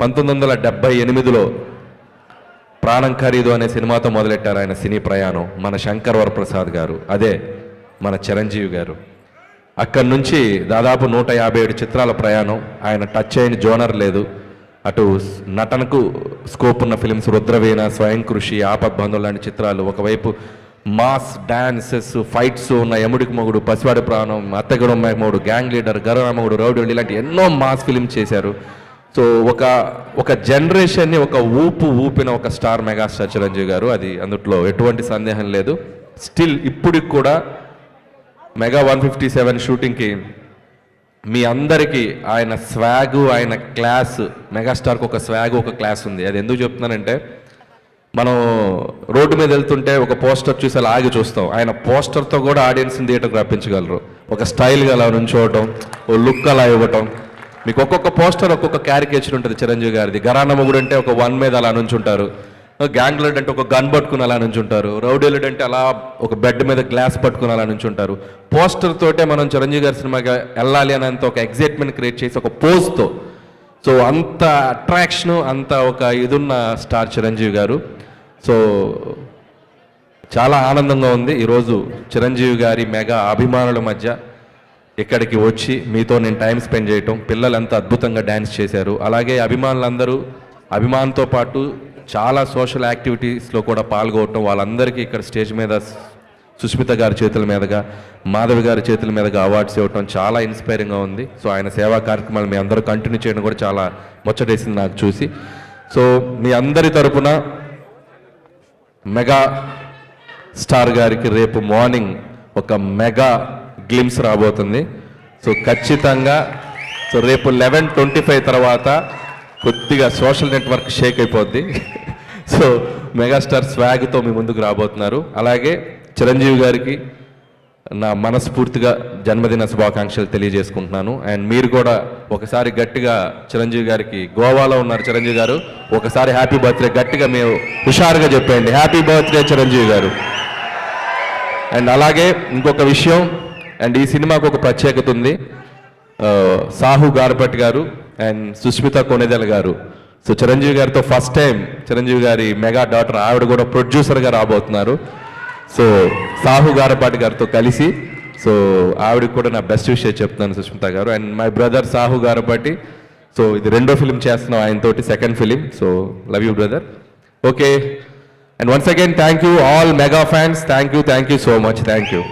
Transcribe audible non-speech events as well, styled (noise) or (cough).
పంతొమ్మిది వందల డెబ్బై ఎనిమిదిలో ప్రాణం ఖరీదు అనే సినిమాతో మొదలెట్టారు ఆయన సినీ ప్రయాణం మన శంకర్ వరప్రసాద్ గారు. అదే మన చిరంజీవి గారు. అక్కడి నుంచి దాదాపు నూట యాభై ఏడు చిత్రాల ప్రయాణం. ఆయన టచ్ అయిన జోనర్ లేదు. అటు నటనకు స్కోప్ ఉన్న ఫిలిమ్స్ రుద్రవీణ స్వయం కృషి ఆపద్బంధం లాంటి చిత్రాలు ఒకవైపు మాస్ డాన్సెస్ ఫైట్స్ ఉన్న యముడికి మొగుడు పసివాడి ప్రాణం అత్తగడం మొగుడు గ్యాంగ్ లీడర్ గరరామగుడు రౌడీ ఇలాంటి ఎన్నో మాస్ ఫిలిం చేశారు. సో ఒక ఒక జనరేషన్ని ఒక ఊపు ఊపిన ఒక స్టార్ మెగాస్టార్ చిరంజీవి గారు. అది అందుట్లో ఎటువంటి సందేహం లేదు. స్టిల్ ఇప్పటికి కూడా మెగా వన్ ఫిఫ్టీ సెవెన్ షూటింగ్కి మీ అందరికీ ఆయన స్వాగు ఆయన క్లాస్ మెగాస్టార్కి ఒక స్వాగ్ ఒక క్లాస్ ఉంది. అది ఎందుకు చెప్తున్నానంటే మనం రోడ్డు మీద వెళ్తుంటే ఒక పోస్టర్ చూసి అలా ఆగి చూస్తాం. ఆయన పోస్టర్తో కూడా ఆడియన్స్ని థియేటర్కి రప్పించగలరు. ఒక స్టైల్గా అలా నుంచోవటం ఓ లుక్ అలా ఇవ్వటం. మీకు ఒక్కొక్క పోస్టర్ ఒక్కొక్క క్యారికేచర్ ఉంటుంది చిరంజీవి గారిది. గరానమ్మగుడు అంటే ఒక వన్ మీద అలా నుంచుంటారు. గ్యాంగ్లడ్ అంటే ఒక గన్ పట్టుకుని అలా నుంచుంటారు. రౌడీలడ్ అంటే అలా ఒక బెడ్ మీద గ్లాస్ పట్టుకుని అలా నుంచుంటారు. పోస్టర్ తోటే మనం చిరంజీవి గారి సినిమాకి వెళ్ళాలి అనేంత ఒక ఎగ్జైట్మెంట్ క్రియేట్ చేసి ఒక పోజ్తో. సో అంత అట్రాక్షన్ అంత ఒక ఇదున్న స్టార్ చిరంజీవి గారు. సో చాలా ఆనందంగా ఉంది. ఈరోజు చిరంజీవి గారి మెగా అభిమానుల మధ్య ఇక్కడికి వచ్చి మీతో నేను టైం స్పెండ్ చేయటం పిల్లలంతా అద్భుతంగా డ్యాన్స్ చేశారు. అలాగే అభిమానులందరూ అభిమానంతో పాటు చాలా సోషల్ యాక్టివిటీస్లో కూడా పాల్గొనటం వాళ్ళందరికీ ఇక్కడ స్టేజ్ మీద సుష్మిత గారి చేతుల మీదుగా మాధవి గారి చేతుల మీదుగా అవార్డ్స్ ఇవ్వటం చాలా ఇన్స్పైరింగ్గా ఉంది. సో ఆయన సేవా కార్యక్రమాలు మీ అందరూ కంటిన్యూ చేయడం కూడా చాలా ముచ్చటేసింది నాకు చూసి. సో మీ అందరి తరపున మెగా స్టార్ గారికి రేపు మార్నింగ్ ఒక మెగా గ్లిమ్స్ రాబోతుంది. సో ఖచ్చితంగా సో రేపు లెవెన్ ట్వంటీ ఫైవ్ తర్వాత కొద్దిగా సోషల్ నెట్వర్క్ షేక్ అయిపోద్ది. (laughs) సో మెగాస్టార్ స్వాగ్తో మీ ముందుకు రాబోతున్నారు. అలాగే చిరంజీవి గారికి నా మనస్ఫూర్తిగా జన్మదిన శుభాకాంక్షలు తెలియజేసుకుంటున్నాను. అండ్ మీరు కూడా ఒకసారి గట్టిగా చిరంజీవి గారికి గోవాలో ఉన్నారు చిరంజీవి గారు ఒకసారి హ్యాపీ బర్త్డే గట్టిగా మేము హుషారుగా చెప్పండి హ్యాపీ బర్త్డే చిరంజీవి గారు. అండ్ అలాగే ఇంకొక విషయం అండ్ ఈ సినిమాకు ఒక ప్రత్యేకత ఉంది. Uh, సాహు గార్భట్ గారు అండ్ సుస్మిత కొనెదెల గారు. సో చిరంజీవి గారితో ఫస్ట్ టైం చిరంజీవి గారి మెగా డాటర్ ఆవిడ కూడా ప్రొడ్యూసర్గా రాబోతున్నారు. సో సాహు గారపాటి గారితో కలిసి సో ఆవిడకి కూడా నా బెస్ట్ విషయం చెప్తున్నాను Sushmita garu. And my brother Sahu Garapati so ఇది రెండో ఫిలిం చేస్తున్నాం ఆయనతోటి second film. So love you brother. Okay. And once again thank you all mega fans. Thank you thank you so much. Thank you.